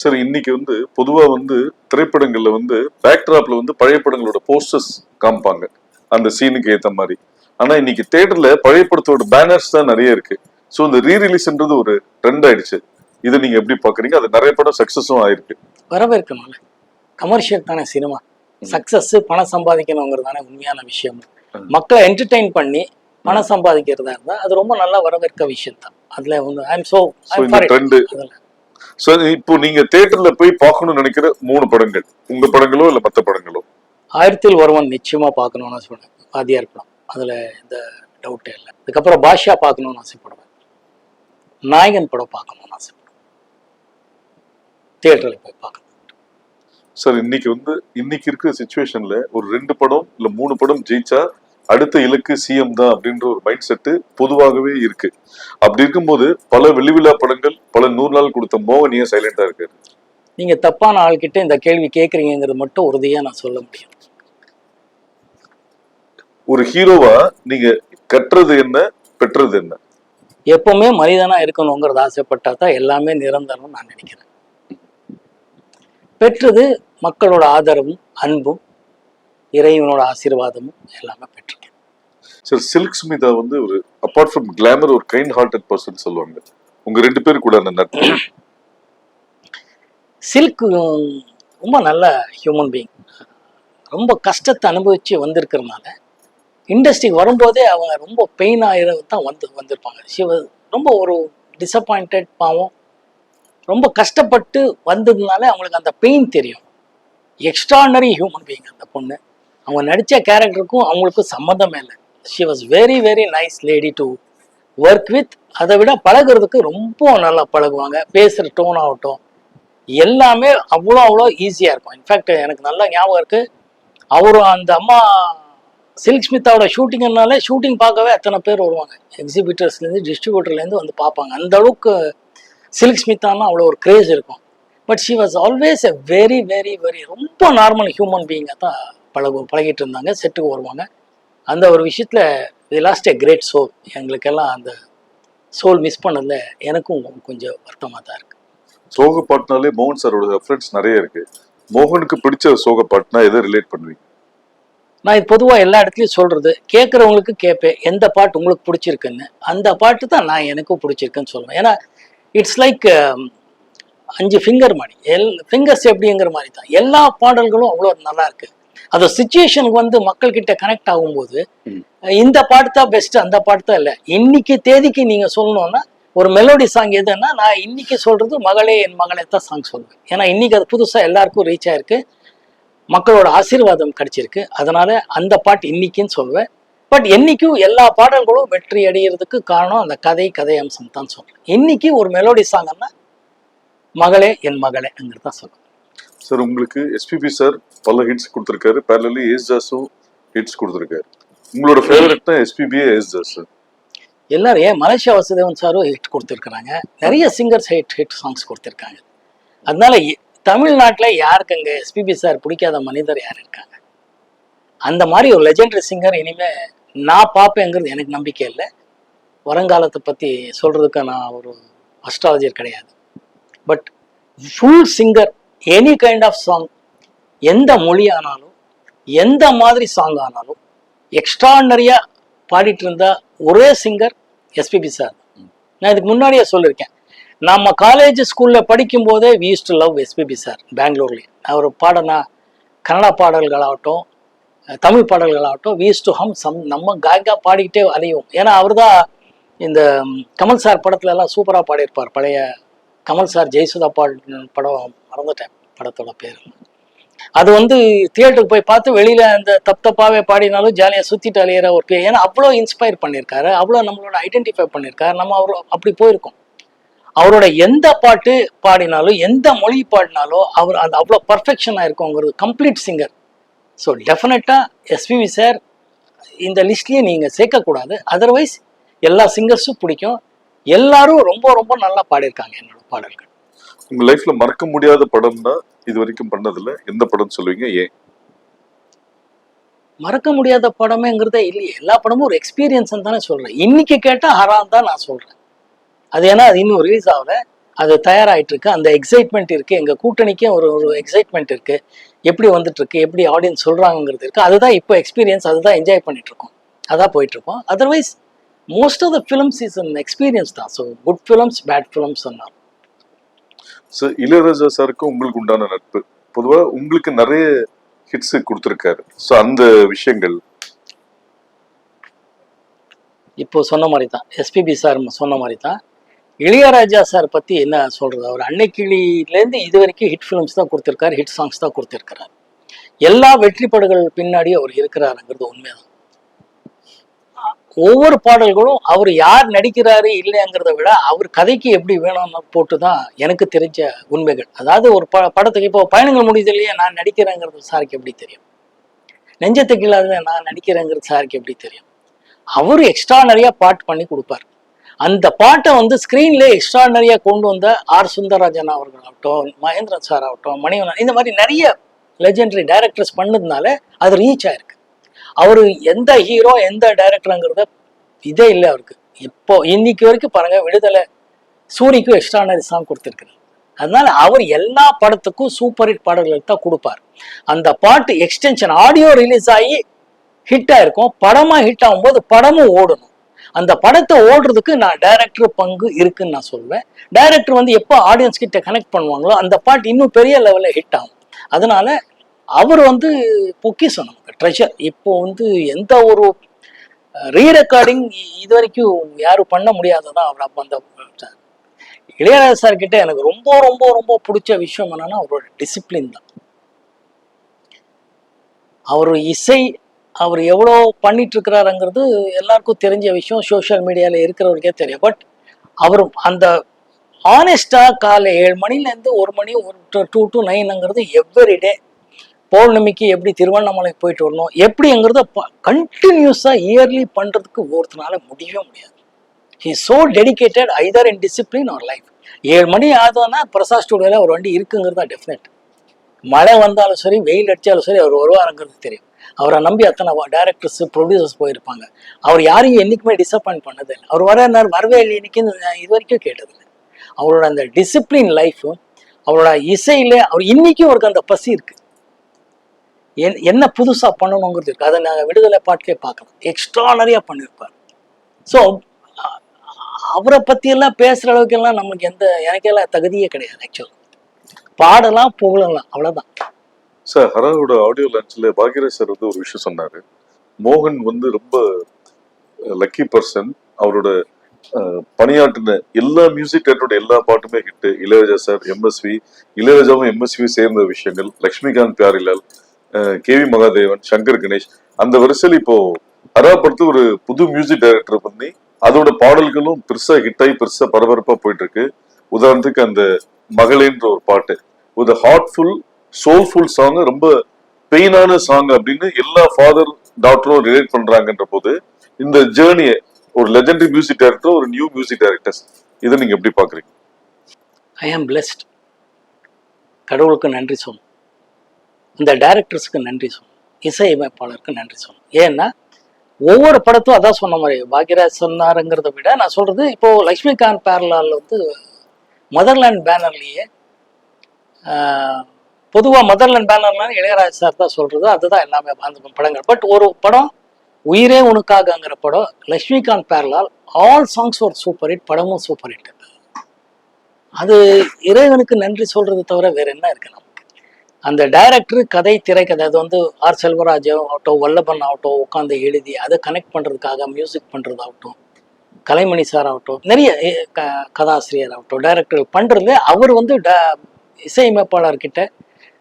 Sir இன்னைக்கு வந்து பொதுவா வந்து திரைப்படங்கள்ல வந்து பேக்ட்ராப்ல வந்து பழைய படங்களோட போஸ்டர்ஸ் காமிப்பாங்க. அந்த சீனுக்கு ஏத்த மாதிரி. ஆனா இன்னைக்கு தியேட்டர்ல பழைய படத்தோட பேனர்ஸ் தான் நிறைய இருக்கு. ஸோ இந்த ரீ ரிலீஸ்ன்றது ஒரு ட்ரெண்ட் ஆயிடுச்சு. இதை நீங்க எப்படி பாக்குறீங்க? அது நிறைய படம் சக்சஸும் ஆயிருக்கு. வரவேற்கணும்ல. கமர்ஷியல் தானே சினிமா சக்சஸ் பணம் சம்பாதிக்கணுங்கிறது தானே உண்மையான விஷயம். மக்களை என்டர்டெயின் பண்ணி பணம் சம்பாதிக்கிறதா இருந்தா அது ரொம்ப நல்லா வரவேற்க விஷயம் தான் அதுல வந்து ஐ எம் சோ இந்த ஸோ இப்போ நீங்க தியேட்டர்ல போய் பார்க்கணும்னு நினைக்கிற மூணு படங்கள். உங்க படங்களோ இல்ல மத்த படங்களோ? ஆயிரத்தில் ஒருவன் நிச்சயமா பார்க்கணும்னு சொன்னேன் வாத்தியார் படம். அதுல எந்த டவுட்டே இல்லை. அதுக்கப்புறம் பாஷா பார்க்கணும்னு ஆசைப்படுவேன். நாயகன் படம் பார்க்கணும்னு ஆசைப்படுவேன். தியேட்டரில் போய் பார்க்கணும். சார் இன்னைக்கு வந்து இன்னைக்கு இருக்கிற சுச்சுவேஷன்ல ஒரு ரெண்டு படம் இல்ல மூணு படம் ஜெயிச்சா அடுத்த இலக்கு சிஎம் தான் அப்படின்ற ஒரு மைண்ட் செட்டு பொதுவாகவே இருக்கு. அப்படி இருக்கும்போது பல வெளிவிழா படங்கள் பல நூறு நாள் கொடுத்த மோகன் ஏன் சைலண்டா இருக்காரு? நீங்க தப்பான ஆள்கிட்ட இந்த கேள்வி கேட்குறீங்கிறது மட்டும் உறுதியா நான் சொல்ல முடியும். ஒரு ஹீரோவா நீங்க கட்டுறது என்ன பெற்றது என்ன? எப்பவுமே மனிதனா இருக்கணுங்கிறது ஆசைப்பட்டா தான் எல்லாமே நிரந்தரம் நான் நினைக்கிறேன். பெற்றது மக்களோட ஆதரவும் அன்பும் இறைவனோட ஆசீர்வாதமும் எல்லாமே பெற்றிருக்கேன் சார் சில்க் ஸ்மிதா வந்து ஒரு அப்பார்ட் ஃப்ரம் கிளாமர் ஒரு கைண்ட் ஹார்ட்டட் பர்சன் சொல்லுவாங்க. உங்க ரெண்டு பேரும் கூட அந்த நட்பு. சில்க் ரொம்ப நல்ல ஹியூமன் பீயிங் ரொம்ப கஷ்டத்தை அனுபவிச்சு வந்திருக்கிறனால இண்டஸ்ட்ரிக்கு வரும்போதே அவங்க ரொம்ப பெயின் ஆகிற தான் வந்து வந்திருப்பாங்க. சிவ ரொம்ப ஒரு டிசப்பாயிண்டட் பாவம். ரொம்ப கஷ்டப்பட்டு வந்ததுனால அவங்களுக்கு அந்த பெயின் தெரியும். எக்ஸ்ட்ரானரி ஹியூமன் பீயிங் அந்த பொண்ணு. அவங்க நடித்த கேரக்டருக்கும் அவங்களுக்கும் சம்மந்தமே இல்லை. She was very very nice lady to work with அதை விட பழகுறதுக்கு ரொம்ப நல்லா பழகுவாங்க. பேசுகிற டோன் ஆகட்டும். எல்லாமே அவ்வளோ அவ்வளோ ஈஸியாக இருக்கும். இன்ஃபேக்ட் எனக்கு நல்லா ஞாபகம் இருக்குது அவரும் அந்த அம்மா சில்க் ஸ்மித்தாவோட ஷூட்டிங்னாலே ஷூட்டிங் பார்க்கவே அத்தனை பேர் வருவாங்க. எக்ஸிபிட்டர்ஸ்லேருந்து டிஸ்ட்ரிபியூட்டர்லேருந்து வந்து பார்ப்பாங்க. அந்த அளவுக்கு சில்க் ஸ்மித்தானா அவ்வளோ ஒரு கிரேஸ் இருக்கும். But she was always a very very very ரொம்ப நார்மல் ஹியூமன் பீயிங்காக தான் பழகு பழகிட்டு இருந்தாங்க. செட்டுக்கு வருவாங்க. அந்த ஒரு விஷயத்தில் the lost a great soul எங்களுக்கெல்லாம் அந்த சோல் மிஸ் பண்ணதில் எனக்கும் கொஞ்சம் வருத்தமாக தான் இருக்குது சோக பாட்டுனாலே மோகன் சாரோட ரெஃபரன்ஸ் நிறைய இருக்கு. மோகனுக்கு பிடிச்ச சோக பாட்டுனா எதை ரிலேட் பண்ணுவீங்க? நான் இது பொதுவாக எல்லா இடத்துலையும் சொல்கிறது கேட்குறவங்களுக்கு கேட்பேன் எந்த பாட்டு உங்களுக்கு பிடிச்சிருக்குன்னு. அந்த பாட்டு தான் நான் எனக்கும் பிடிச்சிருக்குன்னு சொல்லுவேன். ஏன்னா இட்ஸ் லைக் அஞ்சு ஃபிங்கர் மாதிரி எல் ஃபிங்கர்ஸ் எப்படிங்கிற மாதிரி தான் எல்லா பாடல்களும் அவ்வளோ நல்லா இருக்கு. அது சுச்சுவேஷனுக்கு வந்து மக்கள்கிட்ட கனெக்ட் ஆகும்போது. இந்த பாட்டு தான் பெஸ்ட் அந்த பாட்டு தான் இல்லை. இன்னைக்கு தேதிக்கு நீங்கள் சொல்லணும்னா ஒரு மெலோடி சாங் எதுன்னா நான் இன்னைக்கு சொல்றது மகளே என் மகளே தான் சாங் சொல்லுவேன். ஏன்னா இன்னைக்கு அது புதுசாக எல்லாருக்கும் ரீச் ஆயிருக்கு. மக்களோட ஆசீர்வாதம் கிடைச்சிருக்கு. அதனால அந்த பாட்டு இன்னைக்குன்னு சொல்லுவேன். பட் என்னைக்கும் எல்லா பாடல்களும் வெற்றி அடைகிறதுக்கு காரணம் அந்த கதை கதை அம்சம் தான் சொல்றேன். இன்னைக்கு ஒரு மெலோடி சாங்னா மகளே என் மகளேங்கிறது தான் சொல்லுவேன் சார் உங்களுக்கு எஸ்பிபி சார் பல ஹிட்ஸ் கொடுத்துருக்காரு. பேரலி ஏஸ் ஜாஸும் ஹிட்ஸ் கொடுத்துருக்காரு. உங்களோட ஃபேவரட்னா எஸ்பிபியே ஏஸ் ஜாஸ் எல்லாரும் ஏன் மலேசியா வசுதேவன் சாரும் ஹிட் கொடுத்துருக்குறாங்க. நிறைய சிங்கர்ஸ் ஹிட் ஹிட் சாங்ஸ் கொடுத்துருக்காங்க. அதனால தமிழ்நாட்டுல யாருக்கு அங்க எஸ்பிபி சார் பிடிக்காத மனிதர் யார் இருக்காங்க? அந்த மாதிரி ஒரு லெஜெண்டரி சிங்கர் இனிமே நான் பார்ப்பேங்கிறது எனக்கு நம்பிக்கை இல்லை. வருங்காலத்தை பத்தி சொல்றதுக்கு நான் ஒரு அஸ்ட்ராலஜர் கிடையாது. But full singer any kind of song எந்த மொழி ஆனாலும் எந்த மாதிரி சாங் ஆனாலும் எக்ஸ்ட்ராடனரியாக பாடிட்டு இருந்த ஒரே சிங்கர் எஸ்பிபி சார் நான் இதுக்கு முன்னாடியே சொல்லியிருக்கேன். நம்ம காலேஜ் ஸ்கூலில் படிக்கும் போதே we used to love SPB sir பெங்களூர்லேயே. அவர் பாடினா கன்னட பாடல்களாகட்டும் Tamil பாடல்களாகட்டும் we used to hum some நம்ம காய்கா பாடிக்கிட்டே அலையும் ஏன்னா அவர் தான் இந்த கமல் சார் படத்துல எல்லாம் சூப்பராக பாடியிருப்பார். பழைய கமல் சார் ஜெயசுதா பாட படம் மறந்துட்டேன் படத்தோட பேர். அது வந்து தியேட்டருக்கு போய் பார்த்து வெளியில அந்த தப் தப்பாவே பாடினாலும் ஜாலியாக சுத்திட்டு அலையிற ஒரு பேர் ஏன்னா அவ்வளோ இன்ஸ்பயர் பண்ணியிருக்காரு அவ்வளோ நம்மளோட ஐடென்டிஃபை பண்ணியிருக்காரு நம்ம அவர் அப்படி போயிருக்கோம். அவரோட எந்த பாட்டு பாடினாலும் எந்த மொழி பாடினாலும் அவர் அது அவ்வளோ பர்ஃபெக்ஷனாக இருக்குங்கிறது கம்ப்ளீட் சிங்கர் ஸோ டெஃபினட்டாக எஸ்பிவி சார் இந்த லிஸ்ட்லேயே நீங்கள் சேர்க்கக்கூடாது. அதர்வைஸ் எல்லா சிங்கர்ஸும் பிடிக்கும். எல்லாரும் ரொம்ப ரொம்ப நல்லா பாடியிருக்காங்க என்னோட பாடல்கள். உங்க லைஃப்ல மறக்க முடியாத படம்னா இது வரைக்கும் பண்ணதுல எந்த படம் சொல்லுவீங்க? ஏன்? மறக்க முடியாத படமேங்கிறதே இல்லையே. எல்லா படமும் ஒரு எக்ஸ்பீரியன்ஸ் தானே சொல்றேன். இன்னைக்கு கேட்டா ஹரான் தான் நான் சொல்றேன். அது ஏன்னா அது இன்னும் ரிலீஸ் ஆகல. அது தயாராயிட்டு இருக்கு. அந்த எக்ஸைட்மெண்ட் இருக்கு. எங்க கூட்டணிக்கே ஒரு ஒரு எக்ஸைட்மெண்ட் இருக்கு. எப்படி வந்துட்டு இருக்கு? எப்படி ஆடியன்ஸ் சொல்றாங்கிறது இருக்கு. அதுதான் இப்போ எக்ஸ்பீரியன்ஸ் அதுதான் என்ஜாய் பண்ணிட்டு இருக்கோம் அதான் போயிட்டு இருக்கோம் otherwise most of the films is an experience தான். So good films bad films சொன்னார் சார் இளையராஜா சாருக்கு உங்களுக்கு உண்டான நட்பு. பொதுவா உங்களுக்கு நிறைய ஹிட்ஸ் கொடுத்துருக்காரு. ஸோ அந்த விஷயங்கள். இப்போ சொன்ன மாதிரி தான் எஸ்பிபி சார் சொன்ன மாதிரி தான் இளையராஜா சார் பத்தி என்ன சொல்றது? அவர் அன்னைக்கிளியிலேருந்து இது வரைக்கும் ஹிட் ஃபிலிம்ஸ் தான் கொடுத்துருக்காரு ஹிட் சாங்ஸ் தான் கொடுத்துருக்கிறார். எல்லா வெற்றி படங்கள் பின்னாடி அவர் இருக்கிறாருங்கிறது உண்மைதான். ஒவ்வொரு பாடல்களும் அவர் யார் நடிக்கிறாரு இல்லைங்கிறத விட அவர் கதைக்கு எப்படி வேணும்னு போட்டு தான் எனக்கு தெரிஞ்ச உண்மைகள். அதாவது ஒரு ப படத்துக்கு இப்போ பயணங்கள் முடியுது இல்லையா நான் நடிக்கிறேங்கிறது சாருக்கு எப்படி தெரியும்? நெஞ்சத்துக்கு இல்லாத நான் நடிக்கிறேங்கிறது சாருக்கு எப்படி தெரியும்? அவரு எக்ஸ்ட்ரானரியா பாட்டு பண்ணி கொடுப்பார். அந்த பாட்டை வந்து ஸ்க்ரீன்ல எக்ஸ்ட்ரானரியா கொண்டு வந்த ஆர். சுந்தரராஜன் அவர்கள் ஆகட்டும் மகேந்திரன் சார் ஆகட்டும் மணிவன் இந்த மாதிரி நிறைய லெஜெண்டரி டைரக்டர்ஸ் பண்ணதுனால அது ரீச் ஆயிருக்கு. அவரு எந்த ஹீரோ எந்த டைரக்டருங்கிறத இதே இல்லை அவருக்கு. இப்போ இன்னைக்கு வரைக்கும் பாருங்க விடுதலை சூரிக்கும் எக்ஸ்ட்ரானரி சாங் கொடுத்துருக்குறாரு. அதனால அவர் எல்லா படத்துக்கும் சூப்பர் ஹிட் பாடல்கள் தான் கொடுப்பார். அந்த பாட்டு எக்ஸ்டென்ஷன் ஆடியோ ரிலீஸ் ஆகி ஹிட்டாக இருக்கும் படமாக ஹிட் ஆகும்போது படமும் ஓடணும். அந்த படத்தை ஓடுறதுக்கு நான் டைரக்டர் பங்கு இருக்குன்னு நான் சொல்வேன். டைரக்டர் வந்து எப்போ ஆடியன்ஸ் கிட்ட கனெக்ட் பண்ணுவாங்களோ அந்த பாட்டு இன்னும் பெரிய லெவலில் ஹிட் ஆகும். அதனால அவர் வந்து பொக்கிஷம் நமக்கு ட்ரெஷர் இப்போ வந்து எந்த ஒரு ரீ ரெக்கார்டிங் இது வரைக்கும் யாரும் பண்ண முடியாததான் அவர் அப்போ அந்த இளையராஜா சார் கிட்ட எனக்கு ரொம்ப ரொம்ப ரொம்ப பிடிச்ச விஷயம் என்னன்னா அவரோட டிசிப்ளின் தான். அவர் இசை அவர் எவ்வளோ பண்ணிட்டு இருக்கிறாருங்கிறது எல்லாருக்கும் தெரிஞ்ச விஷயம் சோஷியல் மீடியாவில் இருக்கிறவருக்கே தெரியும். பட் அவர் அந்த ஆனஸ்டாக காலை ஏழு மணிலேருந்து ஒரு மணி ஒரு டூ டு நைனுங்கிறது எவ்ரிடே பௌர்ணமிக்கு எப்படி திருவண்ணாமலைக்கு போயிட்டு வரணும் எப்படிங்கிறத கண்டினியூஸாக இயர்லி பண்ணுறதுக்கு ஒருத்தனால முடியவே முடியாது. He so dedicated either in discipline or life ஏழு மணி ஆகுதுன்னா பிரசாத் ஸ்டூடியோவில் ஒரு வண்டி இருக்குங்கிறது தான் டெஃபினட் மழை வந்தாலும் சரி வெயில் அடித்தாலும் சரி அவர் வருவாருங்கிறது தெரியும். அவரை நம்பி அத்தனை டேரக்டர்ஸ் ப்ரொடியூசர்ஸ் போயிருப்பாங்க. அவர் யாரையும் என்றைக்குமே டிசப்பாயின்ட் பண்ணது இல்லை அவர் வர நேரம் வரவே இல்லை இன்னைக்கு இது வரைக்கும் கேட்டதில்லை. அவரோட அந்த டிசிப்ளின் லைஃப்பும் அவரோட இசையில் அவர் இன்னைக்கும் அவருக்கு அந்த பசி இருக்குது என்ன புதுசா பண்ணணுங்கிறது இருக்கு. அதை நாங்கள் விடுதலை பாட்டிலே பார்க்கலாம் எக்ஸ்ட்ரானரியா பண்ணியிருப்பார் ஸோ அவரை பற்றியெல்லாம் பேசுற அளவுக்கெல்லாம் நமக்கு எந்த எனக்கெல்லாம் தகுதியே கிடையாது ஆக்சுவலா பாடலாம் புகழலாம் அவ்வளவுதான். சார் ஹராவோட ஆடியோ லான்ச்சில் பாக்யராஜ் சார் வந்து ஒரு விஷயம் சொன்னாரு. மோகன் வந்து ரொம்ப லக்கி பர்சன் அவரோட அஹ், பணியாற்றின எல்லா மியூசிக் டேரக்டரோட எல்லா பாட்டுமே ஹிட்டு இளையராஜா சார் எம்எஸ்வி இளையராஜாவும் எம்எஸ்வி சேர்ந்த விஷயங்கள் லக்ஷ்மிகாந்த் பியாரிலால் கே வி மகாதேவன் சங்கர் கணேஷ் அந்த வரிசையில் இப்போ ஹரா ஒரு புது மியூசிக் டைரக்டர் பண்ணி அதோட பாடல்களும் பெருசா ஹிட்டாகி பெருசா பரபரப்பா போயிட்டு இருக்கு உதாரணத்துக்கு அந்த மகளேன்ற ஒரு பாட்டு. ஒரு ஹார்ட்ஃபுல் சோல்ஃபுல் சாங் ரொம்ப பெயினான சாங் அப்படின்னு எல்லா ஃபாதர் டாக்டரும் ரிலேட் பண்றாங்கன்ற போது இந்த ஜேர்னியை ஒரு லெஜண்டரி மியூசிக் டைரக்டர் ஒரு நியூ மியூசிக் டைரக்டர்ஸ் இதை நீங்க எப்படி பாக்குறீங்க ஐ ஆம் பிளெஸ்ட் கடவுளுக்கு நன்றி சொல்லணும் இந்த டைரக்டர்ஸ்க்கு நன்றி சொல்லணும் இசையமைப்பாளருக்கு நன்றி சொல்லணும் ஏன்னா ஒவ்வொரு படத்தும் அதான் சொன்ன மாதிரி பாக்யராஜ் சொன்னாருங்கிறத விட நான் சொல்கிறது இப்போது லக்ஷ்மிகாந்த் பேரலால் வந்து மதர்லேண்ட் பேனர்லேயே பொதுவாக மதர்லேண்ட் பேனர்லாம் இளையராஜ் சார் தான் சொல்கிறது அதுதான் எல்லாமே அந்த படங்கள். பட் ஒரு படம் உயிரே உனக்காகங்கிற படம் லக்ஷ்மிகாந்த் பேரலால் ஆல் சாங்ஸ் ஒரு சூப்பர் ஹிட் படமும் சூப்பர் ஹிட் அது இறைவனுக்கு நன்றி சொல்றது தவிர வேற என்ன இருக்கு அந்த டைரக்டர் கதை திரைக்கதை அது வந்து ஆர் செல்வராஜ் ஆகட்டும் வல்லபன் ஆகட்டும் உட்காந்து எழுதி அதை கனெக்ட் பண்ணுறதுக்காக மியூசிக் பண்ணுறதாகட்டும் கலைமணி சார் ஆகட்டும் நிறைய க- கதாசிரியர் ஆகட்டும் டைரக்டர் பண்ணுறது அவர் வந்து ட- இசையமைப்பாளர்கிட்ட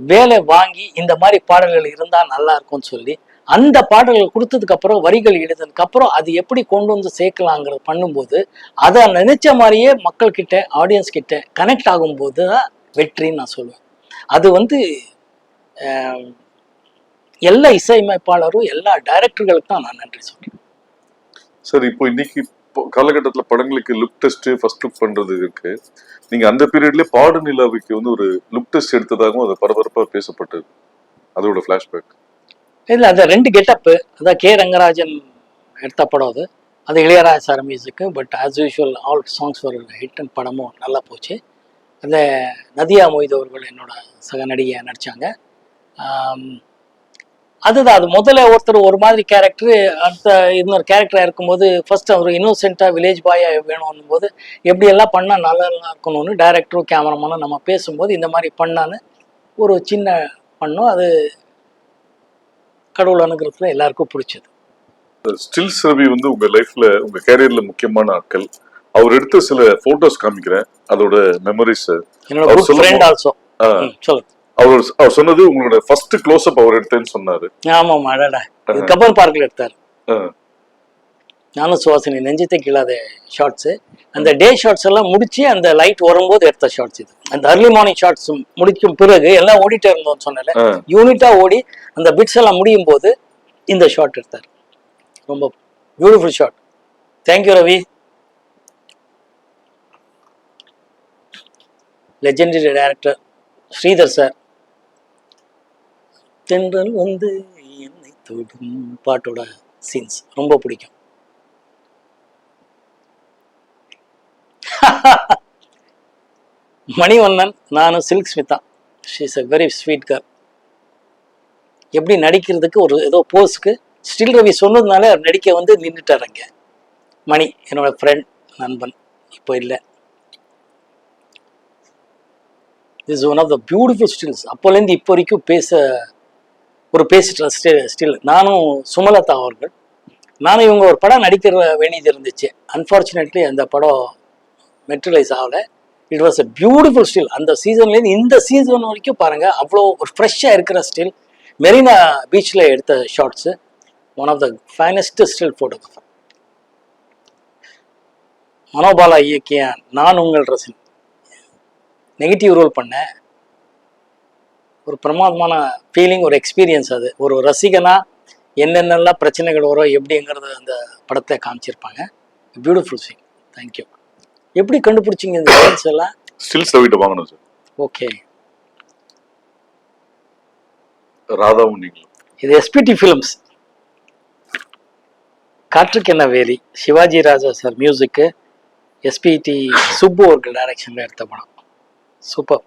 வேலை வாங்கி இந்த மாதிரி பாடல்கள் இருந்தால் நல்லா இருக்கும்னு சொல்லி அந்த பாடல்கள் கொடுத்ததுக்கப்புறம் வரிகள் எழுதுனதுக்கப்புறம் அது எப்படி கொண்டு வந்து சேர்க்கலாங்கிறது பண்ணும்போது அதை நினைச்ச மாதிரியே மக்கள்கிட்ட ஆடியன்ஸ் கிட்ட கனெக்ட் ஆகும்போது தான் வெற்றின்னு நான் சொல்லுவேன். அது வந்து எல்லா இசையமைப்பாளரும் எல்லா டைரக்டர்களுக்கும் தான் நான் நன்றி சொல்றேன். சார் இப்போ இன்னைக்கு காலகட்டத்துல படங்களுக்கு லுக் டெஸ்ட் ஃபர்ஸ்ட் லுக் பண்றது இருக்கு. நீங்க அந்த பீரியட்ல பாடு நிலாவுக்கு வந்து ஒரு லுக் டெஸ்ட் எடுத்ததாகவும் அது பரபரப்பா பேசப்பட்டது. அதோட ஃபிளாஷ்பேக் இல்லை அது ரெண்டு கெட்டப்பு அதான் கே ரங்கராஜன் எடுத்த படம் அது. அது Ilaiyaraaja sir music but as usual all songs ஒரு ஹிட் அண்ட் படமும் நல்லா போச்சு. அந்த நதியா மொய்து அவர்கள் என்னோட சக நடிகை நடித்தாங்க அதுதான் அது முதல்ல ஒருத்தர் ஒரு மாதிரி கேரக்டர் அடுத்த இன்னொரு கேரக்டராக இருக்கும்போது ஃபர்ஸ்ட் அவர் இன்னோசென்ட்டாக வில்லேஜ் பாயாக வேணும் போது எப்படியெல்லாம் பண்ணால் நல்லா இருக்கணும்னு டைரக்டரும் கேமராமேனும் நம்ம பேசும்போது இந்த மாதிரி பண்ணான்னு ஒரு சின்ன பண்ணோம். அது கடவுள் அனுகிரகத்தில் எல்லாருக்கும் பிடிச்சது. ஸ்டில் சர்வி வந்து உங்கள் லைஃப்பில் உங்கள் கேரியரில் முக்கியமான ஆட்கள். அவர் எடுத்த சில போட்டோஸ் காமிக்கிறேன். அதோட மெமரிஸ் அவர் சொல்லுங்க. அவர் அவர் சொன்னது உங்களோட ஃபர்ஸ்ட் க்ளோஸ் அப் அவர் எடுத்தேன்னு சொன்னாரு. ஆமாம் அடடா. இது கப்பல் பார்க்கில் எடுத்தார். நானும் சுவாசினி நெஞ்சத்தை கீழாத ஷார்ட்ஸு அந்த டே ஷார்ட்ஸ் எல்லாம் முடிச்சு அந்த லைட் வரும்போது எடுத்த ஷார்ட்ஸ் இது. அந்த அர்லி மார்னிங் ஷார்ட்ஸ் முடிக்கும் பிறகு எல்லாம் ஓடிட்டே இருந்தோம்னு சொன்னல. யூனிட்டா ஓடி அந்த பிட்ஸ் எல்லாம் முடியும் போது இந்த ஷாட் எடுத்தார். ரொம்ப beautiful shot thank you Ravi legendary director Sridhar sir தென்றல் வந்து என்னை தொடும் பாட்டோட சீன்ஸ் ரொம்ப பிடிக்கும். மணிவண்ணன் நானும் Silk Smitha she's is very sweet car எப்படி நடிக்கிறதுக்கு ஒரு ஏதோ போஸ்க்கு ஸ்டில் ரவி சொன்னதுனால அவர் நடிக்க வந்து நின்றுட்டார் அங்கே. மணி என்னோட ஃப்ரெண்ட் நண்பன் இப்போ இல்லை. Is one of the beautiful stills அப்போலேருந்து இப்போ வரைக்கும் பேச ஒரு பேசிட்டு ஸ்டே ஸ்டில் நானும் சுமலதா அவர்கள். நானும் இவங்க ஒரு படம் நடிக்கிற வேண்டியது இருந்துச்சு. அன்ஃபார்ச்சுனேட்லி அந்த படம் மெட்ரலைஸ் ஆகலை. It was a beautiful still அந்த சீசன்லேருந்து இந்த சீசன் வரைக்கும் பாருங்கள் அவ்வளோ ஒரு ஃப்ரெஷ்ஷாக இருக்கிற ஸ்டில் மெரினா பீச்சில் எடுத்த shots one of the finest still photographer Manobala இயக்கிய நான் உங்கள் ரசின் நெகட்டிவ் ரோல் பண்ணேன் ஒரு பிரமாதமான ஃபீலிங் ஒரு எக்ஸ்பீரியன்ஸ் அது. ஒரு ரசிகனா என்னென்னலாம் பிரச்சனைகள் வரும் எப்படிங்கிறது அந்த படத்தை காமிச்சிருப்பாங்க. பியூட்டிஃபுல் சீன் தேங்க்யூ எப்படி கண்டுபிடிச்சிங்க இந்த சீன்ஸ் எல்லாம்? ஸ்டில்ஸ் ரவிட்ட வாங்கணும் சார் ஓகே ராதாவும் நீங்களும். இது எஸ்பிடி ஃபிலிம்ஸ் காற்றுக்கு என்ன வேலி? Sivaji Raja sir music SPT Subbu அவர்கள் டைரக்ஷனில் எடுத்த படம். சூப்பர்.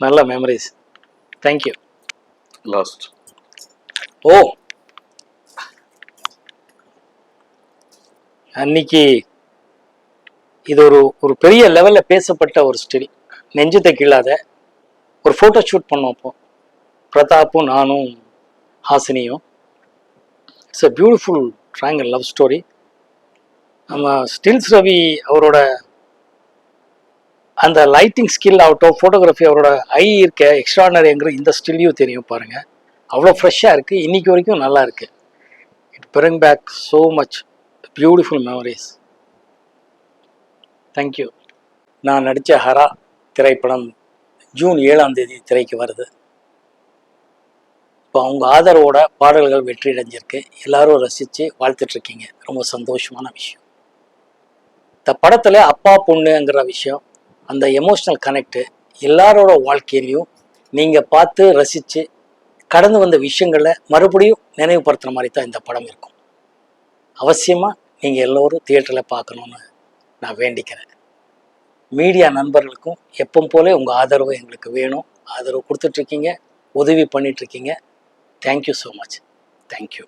நல்ல மெமரிஸ் தேங்க்யூ லாஸ்ட் ஓ. அன்னைக்கு இது ஒரு ஒரு பெரிய லெவல்ல பேசப்பட்ட ஒரு ஸ்டில் நெஞ்சத்தை கீழாத ஒரு ஃபோட்டோ ஷூட் பண்ணோம் அப்போ. பிரதாப்பும் நானும் ஹாசினியும். It's a beautiful tranquil love story நம்ம ஸ்டில்ஸ் ரவி அவரோட அந்த லைட்டிங் ஸ்கில் ஆகட்டும் ஃபோட்டோகிராஃபி அவரோட ஐ இருக்க எக்ஸ்ட்ரானரிங்கிற இந்த ஸ்டில்லையும் தெரியும் பாருங்கள் அவ்வளோ ஃப்ரெஷ்ஷாக இருக்குது இன்றைக்கி வரைக்கும் நல்லா இருக்குது it bring back so much beautiful memories thank you நான் நடித்த ஹரா திரைப்படம் ஜூன் ஏழாம் தேதி திரைக்கு வருது. இப்போ அவங்க ஆதரவோட பாடல்கள் வெற்றி அடைஞ்சிருக்கு எல்லாரும் ரசித்து வாழ்த்துட்ருக்கீங்க ரொம்ப சந்தோஷமான விஷயம். இந்த படத்தில் அப்பா பொண்ணுங்கிற விஷயம் அந்த எமோஷ்னல் கனெக்டு எல்லாரோட வாழ்க்கையிலையும் நீங்கள் பார்த்து ரசித்து கடந்து வந்த விஷயங்களை மறுபடியும் நினைவுபடுத்துகிற மாதிரி தான் இந்த படம் இருக்கும். அவசியமாக நீங்கள் எல்லோரும் தியேட்டரில் பார்க்கணுன்னு நான் வேண்டிக்கிறேன். மீடியா நண்பர்களுக்கும் எப்பவும் போல உங்கள் ஆதரவு எங்களுக்கு வேணும். ஆதரவு கொடுத்துட்ருக்கீங்க உதவி பண்ணிகிட்ருக்கீங்க தேங்க்யூ ஸோ மச் தேங்க்யூ